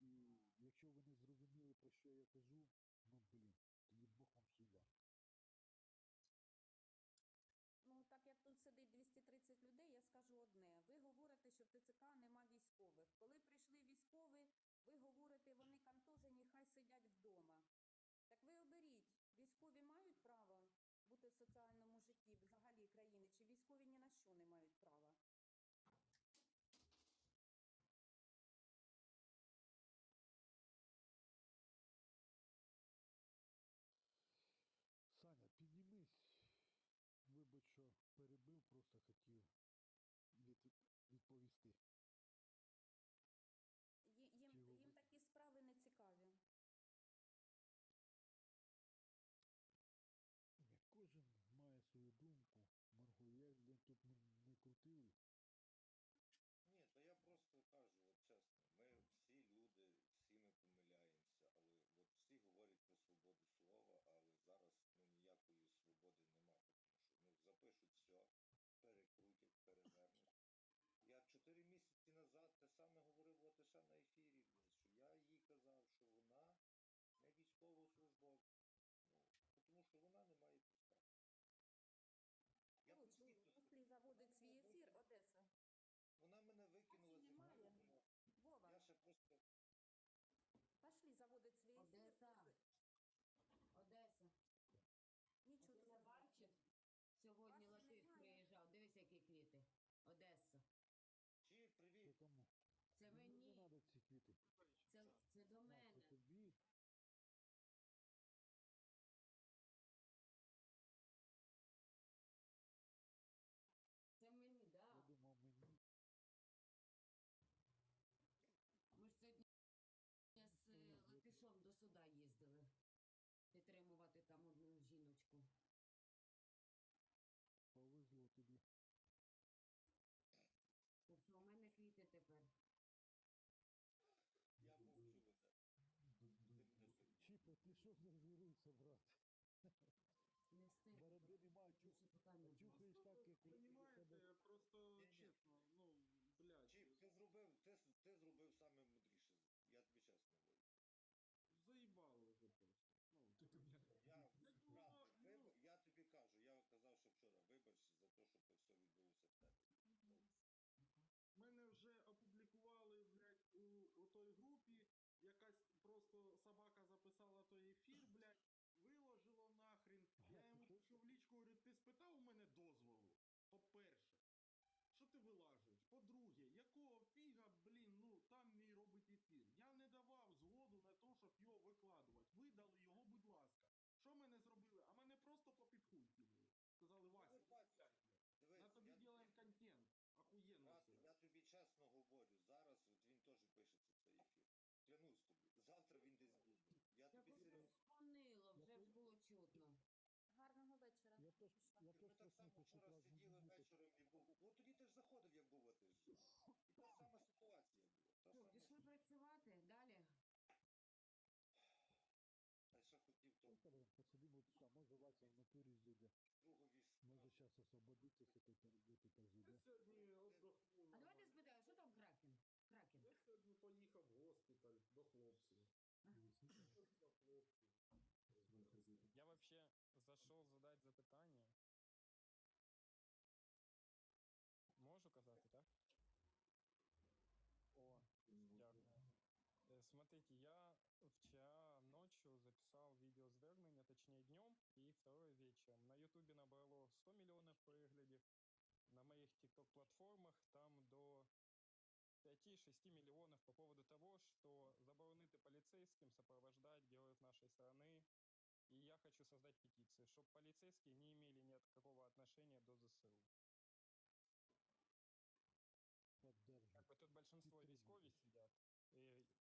І якщо ви не зрозуміли, про що я кажу, ну блін, тоді Бог вам суддя. Ну, так як тут сидить 230 людей, я скажу одне. Ви говорите, що в ТЦК нема військових. Коли прийшли військові, ви говорите, вони контужені, хай сидять вдома. Так ви оберіть, військові мають право бути в соціальному житті взагалі країни, чи військові ні на що не мають права? Саня, піднімись. Вибач, що перебив, просто хотів від, відповісти. Ї- Їм, Чи ви- їм такі справи не цікаві. Ні, Кожен має свою думку. Марго, як би тут не, крутили, Ні, то я просто кажу, от чесно, ми всі люди, всі ми помиляємося, але от всі говорять про свободу слова, але зараз ну ніякої свободи немає, тому що ну запишуть все, перекрутять, перевернуть. Я чотири місяці назад те саме говорив от на ефірі, що я їй казав, що вона не військовослужбовець. Ну, тому що вона не має права. Я Ну, постійно Пошли заводить свій ефір, Одеса. вона мене викинула з немає. ефіру. ну, Вова, Я ще просто пошли заводить свій ефір. Одеса. Одеса. Нічого Ти не не бачив? Сьогодні Паші Латиш немає. приїжджав. Дивись, які квіти. Одеса. Чи кому? Це Мені не мені. ці квіти. Це, це до А, мене. це тобі. Це мені, Я да. думав мені. Ми ж сьогодні з е, Латишом до суда їздили. Підтримувати там одну жіночку. Повезло тобі. Так що у мене квіти тепер. Я мовчу веде. Ти мене тут. Що зажирився, брат? Не встиг. Не чухаєш так, як тебе. просто Ні-ні. чесно, ну, блядь, Чіп, ти зробив, ти, ти зробив саме мудріше. Я тобі чесно говорю. заїбали вже просто. Ну, Я, було, правда, ну- вибач, я тобі кажу, я казав, що вчора вибач за те, що це все відбулося в тебе. мене вже опублікували, блядь, у, у той групі. Якась просто собака записала той ефір, блядь, виложила нахрен. Я йому пишу в лічку, говорю, ти спитав у мене дозволу? По-перше, що ти вилажуєш? По-друге, якого фіга, блін, ну там мій робить ефір. Я не давав згоду на те, щоб його викладувати. Видали його, будь ласка. Що мене зробили? А мене просто по підхуй кинули. Сказали, Ну, Вася, на тобі делаем контент. Охуєнно все. я тобі чесно говорю, зараз от він теж пишеться цей ефір. Клянусь тобі, завтра він десь буде. Я Та тобі просто серйозно. дзвонило, вже ж було чутно. Гарного Я теж, я Ми теж так само вчора сиділи вечором і був. От тоді ти ж заходив, як був атиш. І та сама ситуація була. Та сама. пішли працювати? Далі? А ще хотів то Ну, там посидимо, тут, а може Вася в натурі зійде. другові Може час освободиться, все таке бути та зійде. сьогодні. А давайте спитаю, що там Кракен? Кракен. Я сьогодні поїхав в госпіталь до хлопців. Запитання. Можу казати, так? О, дякую. Е, Смотрите, я вчера ночью записал видеозвернення, точнее днем, и второе вечером. На ютубе набрало 100 миллионов переглядів. На моих тикток-платформах там до 5-6 миллионов по поводу того, что заборонити полицейским сопровождать героев нашей страны и я хочу создать петицию, чтобы полицейские не имели никакого отношения до ЗСУ. Поддержу. Как бы тут большинство Підтримую. військові сидят. И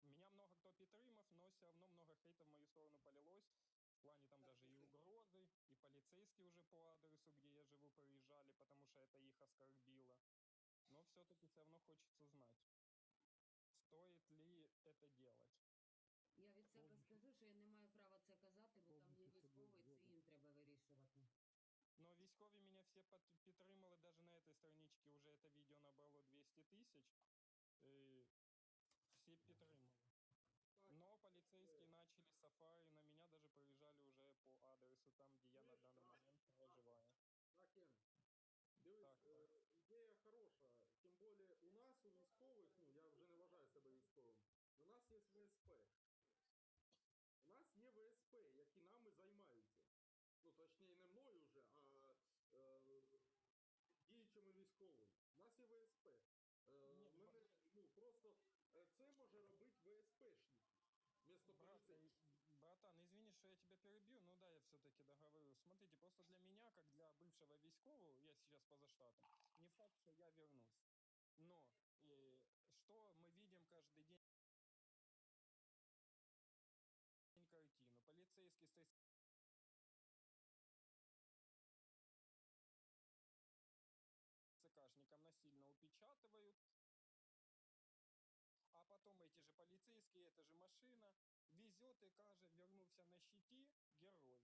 меня много кто підтримав, но все равно много хейта в мою сторону полилось. В плане там даже и угрозы, и полицейские уже по адресу, где я живу, приезжали, потому что это их оскорбило. Но все-таки все равно хочется знать, стоит ли это делать. Я від себе Повністю- скажу, що я не маю права це казати, бо там є повністю з тобою військовий, це згоден. їм треба вирішувати. Но військові меня все под- підтримали, даже на этой страничке уже это видео набрало 200 тысяч. Э, Все підтримали. Wi-Fi, на меня даже проезжали уже по адресу там, где я на данный момент проживаю. Такен, дивись, Так. е, ідея хороша. Тим більше у нас, у військових, ну я вже не вважаю себе військовим. У нас є ВСП. У нас є ВСП, які нами займаються. Ну, точніше, не мною вже, а е, діючими військовими. У нас є ВСП. Е, Ні, ми не, ну, просто е, це може робити ВСПшник. Вместо Брат, поліцейських. э, братан, извини, что я тебя перебью, ну да, я все-таки договорю. Смотрите, просто для меня, как для бывшего військового, я сейчас поза штатом, не факт, что я вернусь. Но э, что мы эти же полицейские, эта же машина везет и каже, вернувся на щиті, герой.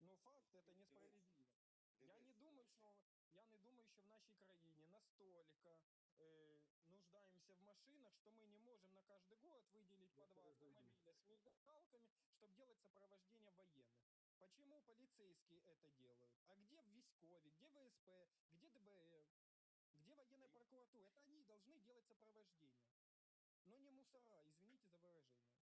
Ну факт, это несправедливо. Я не думаю, что я не думаю, що в нашій країні настолько э, нуждаемся в машинах, что мы не можем на каждый год выделить по два автомобиля с мигалками, чтобы делать сопровождение военных. Почему полицейские это делают? А где в Військові, где ВСП, Должны делать сопровождение. Но не мусора, извините за выражение.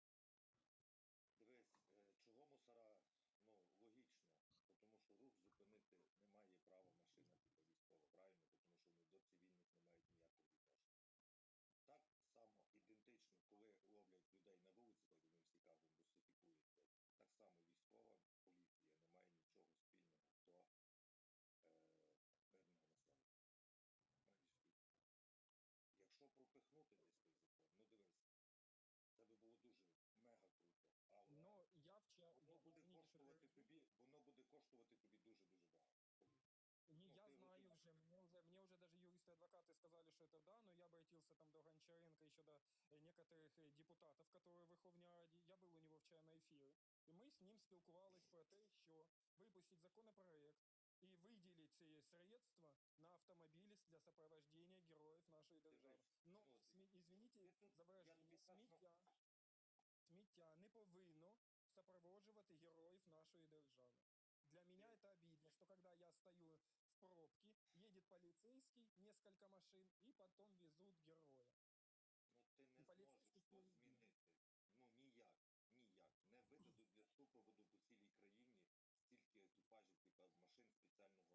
Дивись, е, чого мусора, ну, логічно, тому що рух зупинити не має права машина типу військова, правильно? Тому що вони до цивільних не мають ніякого відношення. Так само ідентично, коли ловлять людей на вулиці, так як ми всі кажемо, русифікують, так само військова поліція не має нічого спільного до е, мирного населення. Майже всі. Якщо пропихнути десь той закон, ну дивись, це би було дуже мега круто. Але Но я вчера... воно буде извините, что коштувати перебью. тобі, воно буде коштувати тобі дуже-дуже багато. повір. Не, Ну, я ты знаю вот- уже, мне уже, мне уже даже юристы и адвокаты сказали, что это да, но я обратился там до Гончаренко, еще до э, некоторых э, депутатов, которые в Верховній Раді. Я был у него вчера на ефірі, і ми з ним спілкувались про те, що випустить законопроект і виділить ці средства на автомобілі для сопровождения героїв нашої держави. Но, ну, смі, извините ти тут- за я выражение, тобі скажу- сміття, сміття не повинно сопроводжувати героїв нашої держави. Для меня это обидно, что когда я стою в пробке, едет полицейский, несколько машин, и потом везут героя. Ну ти не поліцейські зможеш то служби. змінити. Ну ніяк, ніяк. Не видадуть для супроводу по цілій країні стільки екіпажів, типа машин спеціального.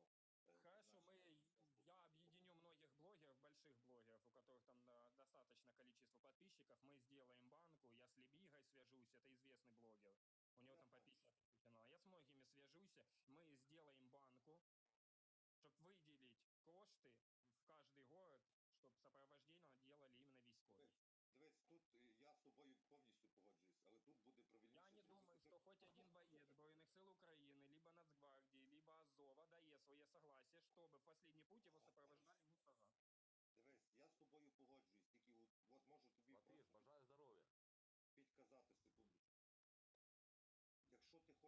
е, Хорошо, мы, призначення. я объединю многих блогеров, больших блогеров, у которых там да, достаточно количество подписчиков. Мы сделаем банку, я с Лебигой свяжусь, свяжусь, мы сделаем банку, чтобы выделить кошты в каждый город, чтобы сопровождение делали именно військові. Дивись, тут е, я з тобою повністю погоджуюсь, але тут буде правильніше. Я не зробити думаю, так. что хоть один боец Збройных сил Украины, либо Нацгвардии, либо Азова дает свое согласие, чтобы в последний путь его сопровождали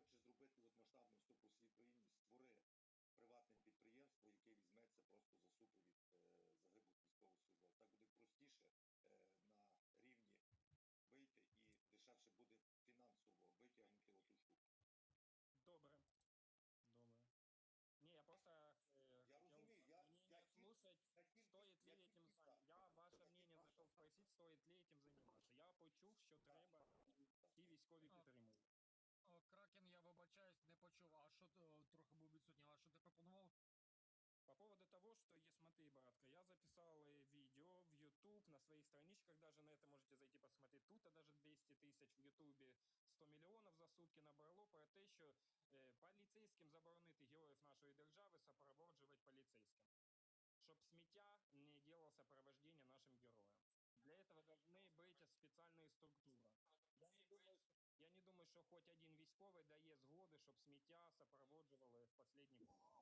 Якщо ти хочеш зробити от масштабну вступ у всій країні, створи приватне підприємство, яке візьметься просто за супровід е, загиблих військовослужбовців. Так буде простіше е, на рівні вийти і дешевше буде фінансово витягнути оту штуку. Добре. Добре. Не, я просто э, Я хотел разумею, я- мнение я ті- слушать, Я тільки- стоит ли я этим тільки за. заняться. Я ваше Я мнение тільки зайшов спросить, стоит ли этим заниматься. Я почув, що треба Так. ті військові А. підтримують. О, Кракен, я вибачаюсь, не почув. А що ти о, трохи був відсутній? А що ти пропонував? По поводу того, что, е, смотри, братка, я записал э, видео в YouTube на своих страничках, даже на это можете зайти посмотреть. Тут даже 200 тысяч в YouTube 100 миллионов за сутки набрало про те, що е, поліцейським заборонити героїв нашої держави сопроводжувати поліцейським. Щоб сміття не делало сопровождение нашим героям. Для этого должны быть специальные структуры. Я не думаю, що, я не думаю, що хоч один військовий дає згоди, щоб сміття сопроводжували в последній путь.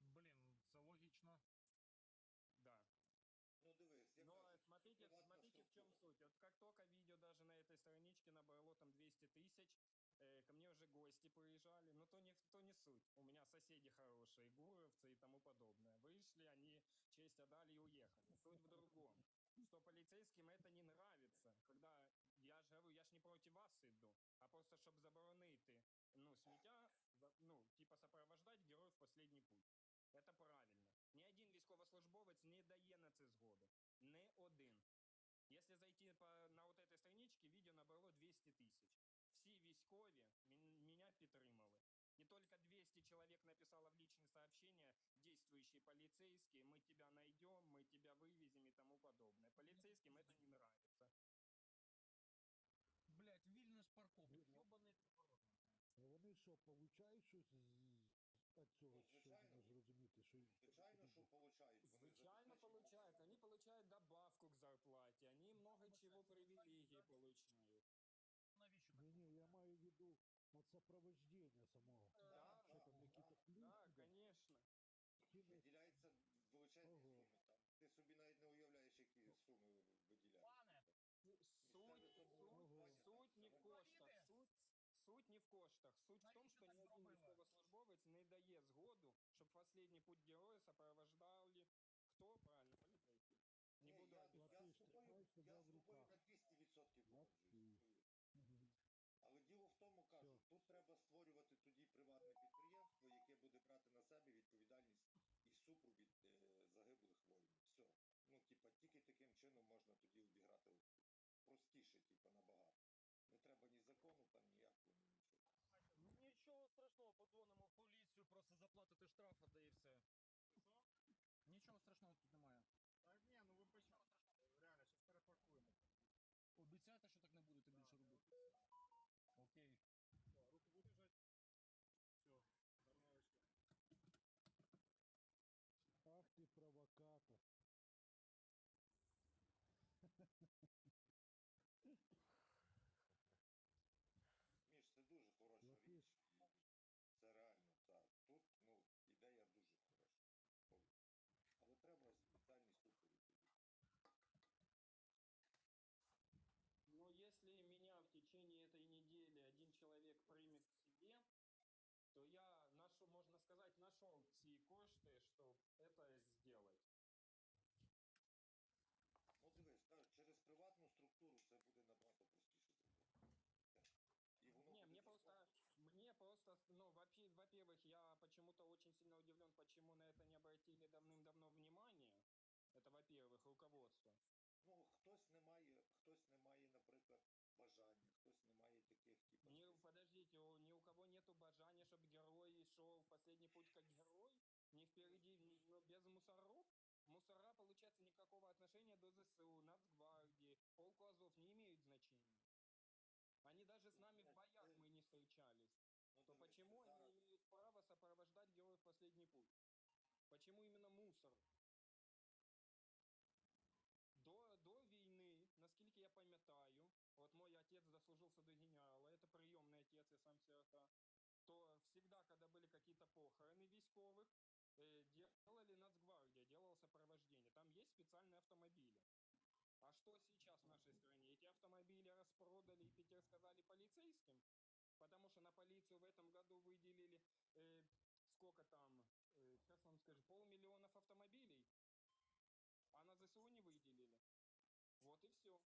Блін, це логічно. Да. Ну дивись, я Но кажу, э, смотрите, приватна смотрите, в чем структура. суть. Вот как только видео даже на этой страничке набрало там 200 тысяч, э, ко мне уже гости приезжали, но то не, то не суть. У меня соседи хорошие, гуровцы и тому подобное. Вышли, они честь отдали и уехали. Суть в другом. что полицейским это не нравится. Когда я же говорю, я ж не проти вас иду, а просто щоб заборонити, ну, сміття, за- ну, типа сопровождать героїв в последній путь. Это правильно. Ні один військовослужбовець не дає на це згоду. Не один. Если зайти по, на вот этой страничке, видео набрало 200 тысяч. Всі військові мен- меня підтримали. И только 200 человек написало в личные сообщения, действующий полицейский, мы тебя найдем, мы тебя вывезем и тому подобное. Полицейским это не нравится. Вільна ж парковка, йобаний вони що, получають щось з цього, Ну, що не зрозуміти, що Звичайно, що получають. Звичайно забезпечені получают. Они получают добавку к зарплате, они много чего привилегий получают. навіщо Ні, ні, я маю в виду от сопровождення самого. Да, Що там Да, плюшки, да, конечно. виділяються величезні суми там. Ти собі навіть не уявляєш, які суми виділяють. Пане, Суть, Місцеве суть, самоврядування суть не в це коштах. Суть, суть не в коштах. Суть в том, Навіщо что ни один військовослужбовець не дає згоду, щоб последний путь героя сопровождали хто правильно поліцейський. Не буду я, обіцяти. я в на 200% Плати. Але діло в тому, кажу, тут треба створювати тоді приватне підприємство, яке буде брати на себе відповідальність і супровід е, загиблих воїнів. Все. Ну, типа, тільки таким чином можна тоді обіграти простіше, типа, набагато. Не треба ні закону, там ніякого, ні страшного, подзвонимо в поліцію, просто заплатити штраф, а де і все. Нічого страшного тут немає. Та ні, ну ви почали страшного, реально, щас перепаркуємо. Обіцяєте, що так не будете більше робити? Окей. руки будеш жать? Все, Ах ти провокатор. нашел ці кошти, чтобы это сделать. Ну дивись, кажу, через приватну структуру це буде набагато простіше зробити. Все. І воно Не, буде мне просто, достатньо. мне просто, ну, вообще, во-первых, я почему-то очень сильно удивлен, почему на это не обратили давным-давно внимание. Это, во-первых, руководство. Ну, хтось не має, хтось не має, наприклад, бажання, хтось не має таких, типу, Не, подождите, у- ни у кого нету бажания, чтобы герой шел в последний путь как герой? Не впереди, ну, без мусоров? Мусора, получается, никакого отношения до ЗСУ, Нацгвардии, полку Азов не имеют значения. Они даже с нами в боях мы не встречались. ну, То почему они имеют право сопровождать героев в последний путь? Почему именно мусор? До, до війни, наскільки я пам'ятаю, от мой отец дослужился до генерала, это приемный отец, я сам сирота, то всегда, когда были какие-то похороны військовых, э, делали Нацгвардия, делала сопровождение. Там есть специальные автомобили. А что сейчас в нашей стране? Эти автомобили распродали и теперь сказали полицейским? Потому что на полицию в этом году выделили э, сколько там, сейчас вам скажу, полмиллионов автомобилей, а на ЗСУ не выделили. Вот и все.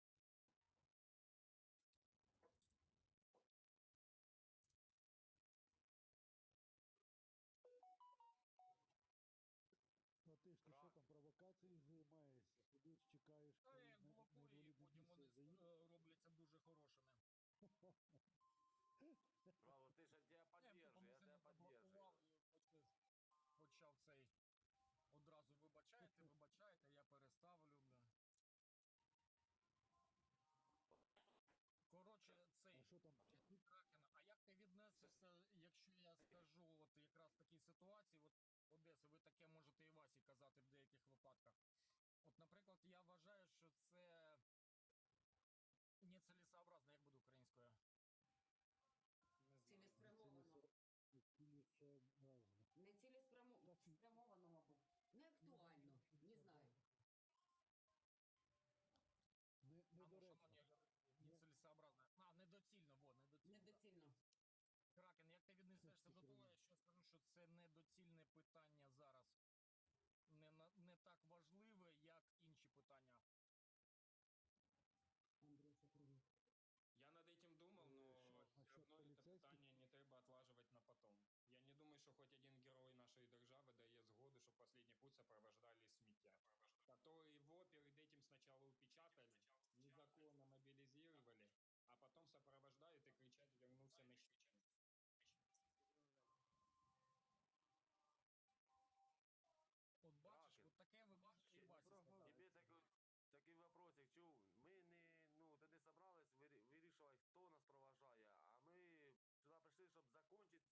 На бої, інвалідне потім вони е, робляться дуже хорошими. Браво, ты же я поддерживаю, тому я і почав, цей одразу вибачайте, вибачайте, я переставлю. Коротше, цей А? Кракен, а як ти віднесешся, якщо я скажу, от якраз в такій ситуації, от Одеса, ви таке можете і Васі казати в деяких випадках. От, наприклад, я вважаю, що це нецелесообразно, як буде українською. Цілеспрямовано. Цілесообразно. Не цілеспрямовано, мабуть. Не актуально, не знаю. Не, А ну, недоречно. шановні, нецелесообразно. А, недоцільно, во, недоцільно. Недоцільно. Кракен, як ти віднесешся до того, я скажу, що це недоцільне питання зараз так важливе, як інші питання. Я над этим думав, но все одно це питання не треба отлаживать на потом. Я не думаю, що хоч один герой нашої держави дає згоду, щоб останній путь сопровождали сміття.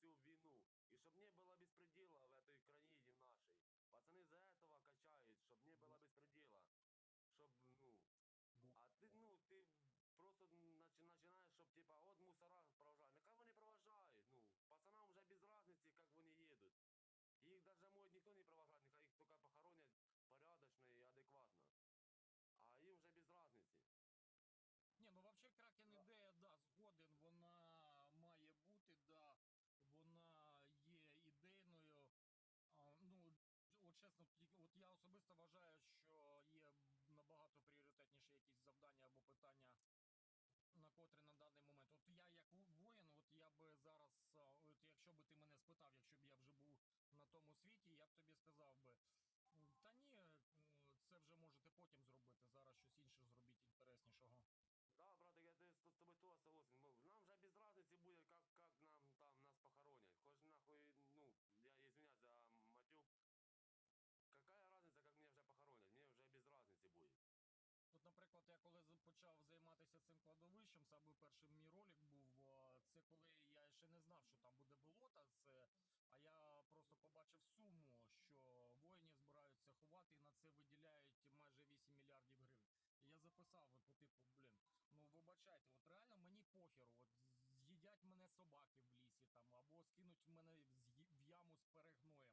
Цю війну, і щоб не було безпреділа в этой країні нашій. Пацани за этого качають, щоб не було безпреділа. Щоб, ну, а ти, ну, ти просто начи- починаєш, щоб, типа, от мусора проважають. Нехай вони проважають, ну, пацанам вже без разниці, як вони їдуть. Їх даже может никто не провожать, нехай їх тільки похоронять порядочно і адекватно. А їм вже без разниці. Ні, ну вообще Кракен ідея, да, згоден, вона має бути, да, вона є ідейною. А, ну, от чесно, тільки- от я особисто вважаю, що є набагато пріоритетніші якісь завдання або питання, на котрі на даний момент. От я як воїн, от я би зараз, от якщо би ти мене спитав, якщо б я вже був на тому світі, я б тобі сказав би. Та ні, це вже можете потім зробити. Зараз щось інше зробіть інтереснішого. Да, братик, я з тобою теж согласен. Ну, Нам вже без разниці буде, як, як нам там нас похоронять. Хоч нахуй, ну, я извиняюсь за матюк. Какая разница, как меня вже похоронять? Мне вже без разниці буде. От, наприклад, я коли з- почав займатися цим кладовищем, саме перший мій ролик був, це коли я ще не знав, що там буде болото, це, а я просто побачив суму, що воїнів збираються ховати і на це виділяють майже 8 мільярдів гривень. І я записав, от, по типу, блін, ну вибачайте, от реально мені похеру, от з'їдять мене собаки в лісі там, або скинуть мене в з'ї- в яму з перегноєм.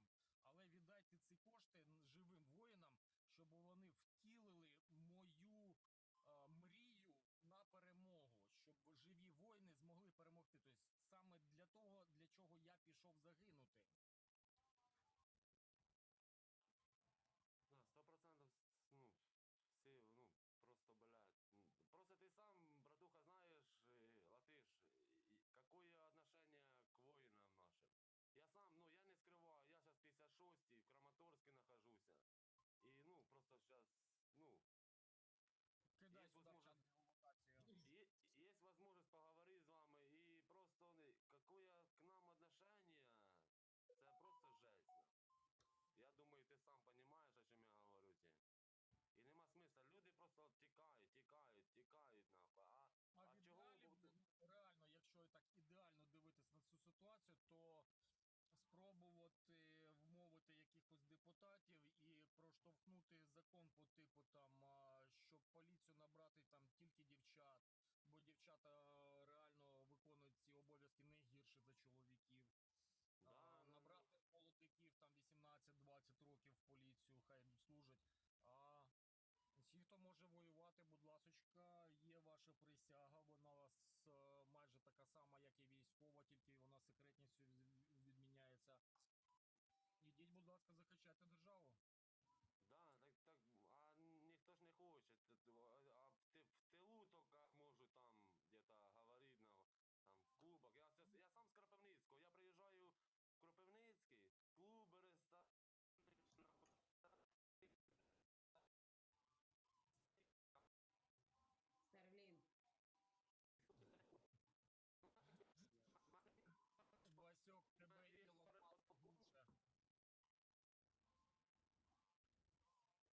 Але віддайте ці кошти н- живим воїнам, щоб вони втілили мою е, мрію на перемогу, щоб живі воїни перемогти. Тобто саме для того, для чого я пішов загинути. Да, сто просто тікають, тікають, тікають нахуй. А, А а чого ви- ну, реально, якщо так ідеально дивитись на цю ситуацію, то спробувати вмовити якихось депутатів і проштовхнути закон по типу там, щоб поліцію набрати там тільки дівчат, бо дівчата е, реально виконують ці обов'язки не гірше за чоловіків. Да, А, да, набрати молодиків там 18-20 років в поліцію, хай служать. Хто може воювати, будь ласочка, є ваша присяга. Вона у вас е, майже така сама, як і військова, тільки вона секретністю відміняється. Ідіть, будь ласка, захищайте державу. Да, так, так, а ніхто ж не хоче. Т- т- А а в те- в тилу только можу там где-то говорить на там в клубах. Я, це- я сам з Кропивницького. Я приїжджаю в Кропивницький, клуби, ресторани. Старлінг. Васьок, тебе Ілон Маск більше.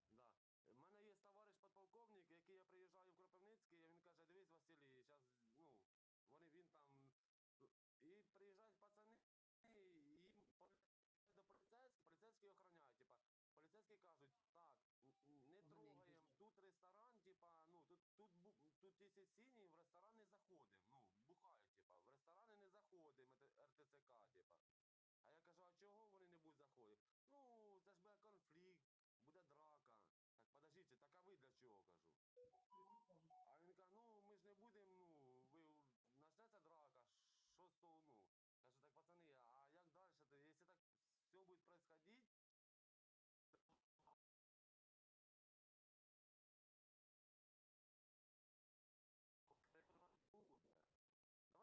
Да. У мене є товариш підполковник, який я приїжджаю в Кропивницький, і він каже, дивись, Василій, зараз, ну, вони він там. І приїжджають пацани, і їм по- до поліцейських, поліцейські охороняють. Типа, поліцейські кажуть, так, н- не Вони трогаємо, якісь- тут ресторан, типа, ну, тут, тут, тут є сіні, в ресторан не заходимо. Ну, бухають, типа, в ресторани не заходимо, РТЦК, типа. А я кажу, а чого вони не будуть заходити? Ну, це ж буде конфлікт, буде драка. Так, подождите, так а ви для чого, кажу? А він каже, ну ми ж не будемо, ну, ви почнеться драка, що з того, ну. Каже, так, пацани, а як далі? Якщо так все буде происходить, Давай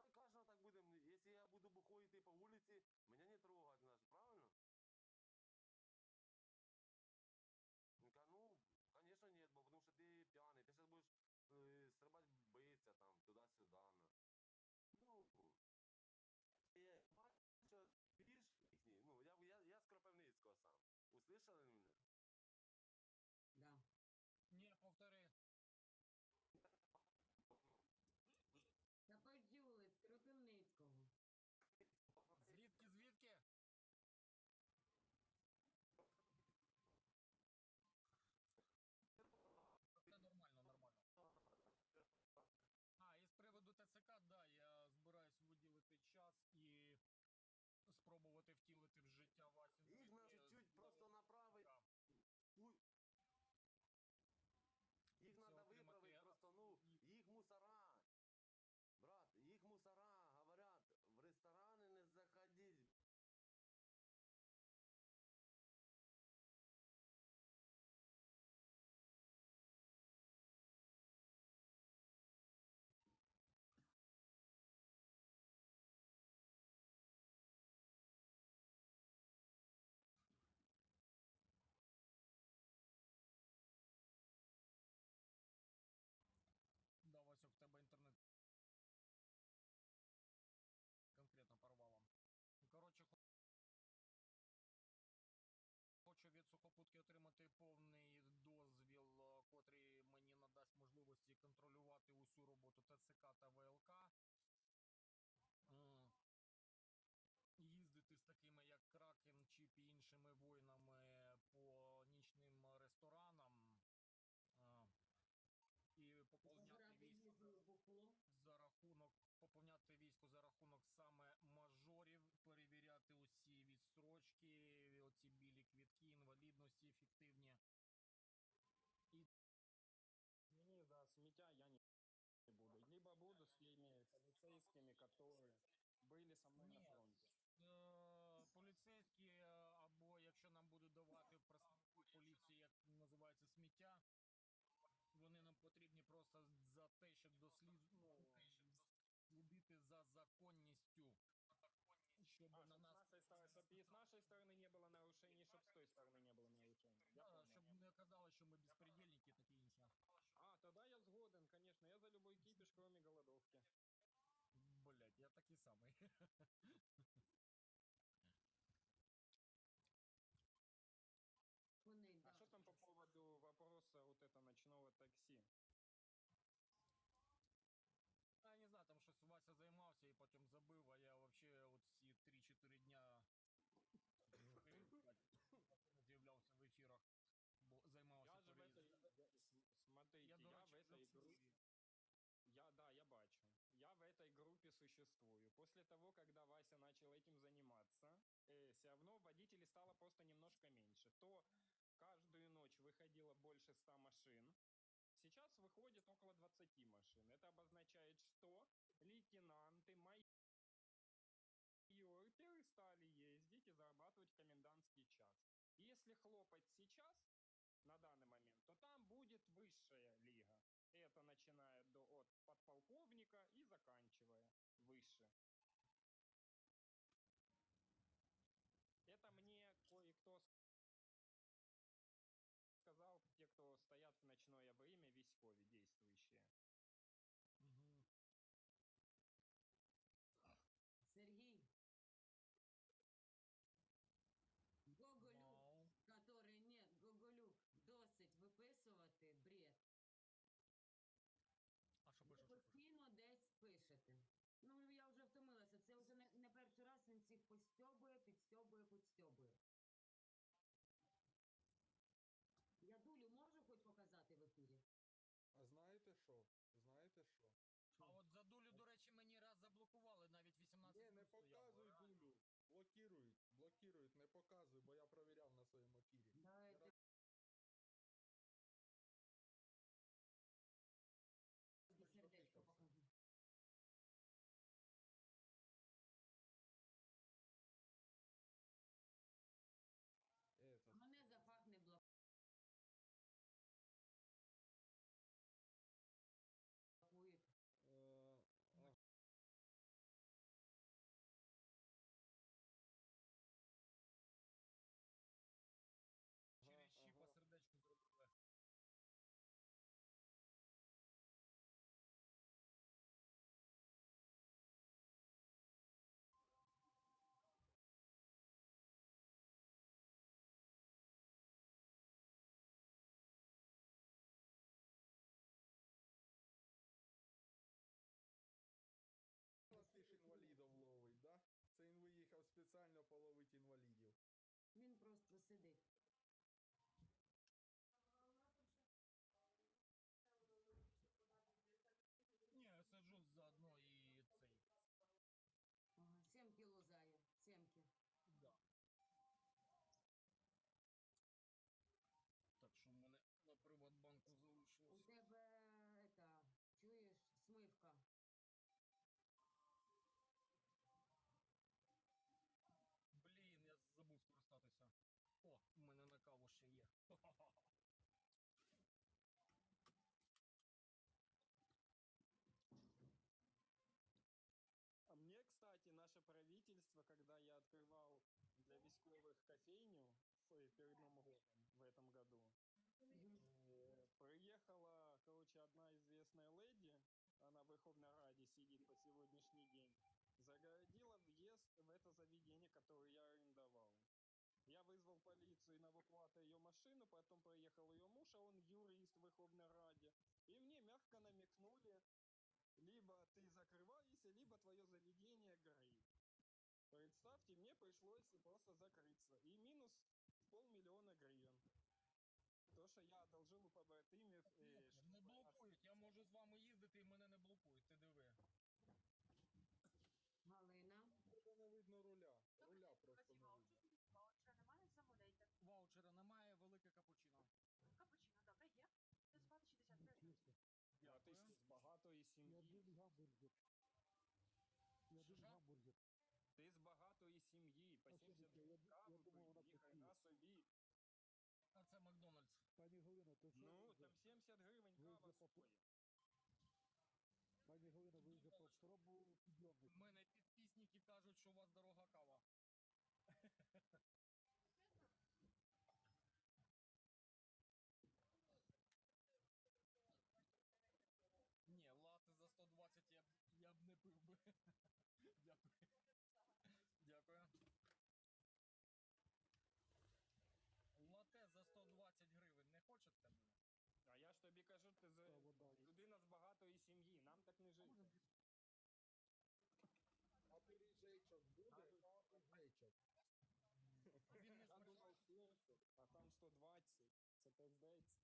кожного так будемо. Якщо я буду бухой йти по вулиці, мене не трогать. Наш. биться там, туди-сюди. Ну, це є, що вірш їхній, ну, я, я, я з Кропивницького сам. Услышали мене? Да. Ні, повтори. Та подюли з Кропивницького. Звідки, звідки? Це нормально, нормально. А, і з приводу ТЦК, да, я збираюсь виділити час і спробувати втілити в контролювати усю роботу ТЦК та ВЛК. Їздити з такими як Кракен чи іншими воїнами по нічним ресторанам. І поповняти військо за рахунок поповняти військо за рахунок саме мажорів, перевіряти усі відстрочки, оці білі за сметя я не буду. Либо буду с теми полицейскими, которые были со мной на Ні. фронте. Е, Поліцейські, е, або якщо нам будуть давати представники поліції, як називається сміття, вони нам потрібні просто за те, щоб дослід... ну, слідити за законністю. Щоб А, на чтоб с нас нашей стороны, чтоб и с нашей стороны не было нарушений, чтоб с той стороны не было я такий самий. Вони, А да. что там по поводу вопроса вот это ночного такси? А, я не знаю, там щось Вася займався і потім забив, а я вообще от ці 3-4 дня не з'являвся в ефірах, бо займався Я же в этой... переїздом. я- с- Смотрите, Я, я, до в речі, этой вже Начал этим заниматься, э, все равно водителей стало просто немножко меньше. То каждую ночь выходило больше 100 машин. Сейчас выходит около 20 машин. Это обозначает, что лейтенанты, майоры перестали ездить и зарабатывать комендантский час. Если хлопать сейчас, на данный момент, то там будет высшая лига. Это начиная до, от подполковника и заканчивая выше. Це вже не, не перший раз він всіх постьобує, підстьобує, підстьобує. Я дулю можу хоч показати в ефірі? А знаєте що? Знаєте що? А от за дулю, до речі, мені раз заблокували, навіть 18 Ні, не плюс стояло. показуй дулю. Блокирують, блокирують, не показуй, бо я провіряв на своєму ефірі. Давайте. Половити інвалідів. Він просто сидить. Э, перед Новым годом в этом году, приехала, короче, одна известная леди, она в Верховной Раде сидит по сегодняшний день, загородила въезд в это заведение, которое я арендовал. Я вызвал полицию на эвакуатор ее машину, потом приехал ее муж, а он юрист в Верховной Раде, и мне мягко намекнули, либо ты закрывайся, либо твое заведение горит. Представьте, мне пришлось просто закрыться. И минус То, одолжил у побратимів. е, Віктор, не блокують. Я можу з вами їздити і мене не блокують. Ти диви. Галина. Тебе не видно руля. Руля просто не видно. Ваучера немає, замовляйте. Ваучера немає, велике капучино. Капучино, добре, є. Це 60 гривень. Чисто. А ти ж з І сім'ї. один гамбургер. І один Що? гамбургер. Ти з багатої сім'ї. По А що 70 таке? Я гривень д- я кави думав, вона пив, коштує. ніхрена собі. А це Макдональдс. Пані Галина, то що Ну, там 70 гривень ви кава стоїть. Пані Галина, ви вже попробували У підйомник? мене підписники кажуть, що у вас дорога кава. Ні, лати за 120 я б, я б не пив би. Дякую. Дякую. Лате за 120 гривень не хочете мене? А я ж тобі кажу, ти за людина з багатої сім'ї. Нам так не жити. А пиріжечок буде? Ріжечок. Він не Я смачний. думав 70, а там 120. Це пиздець.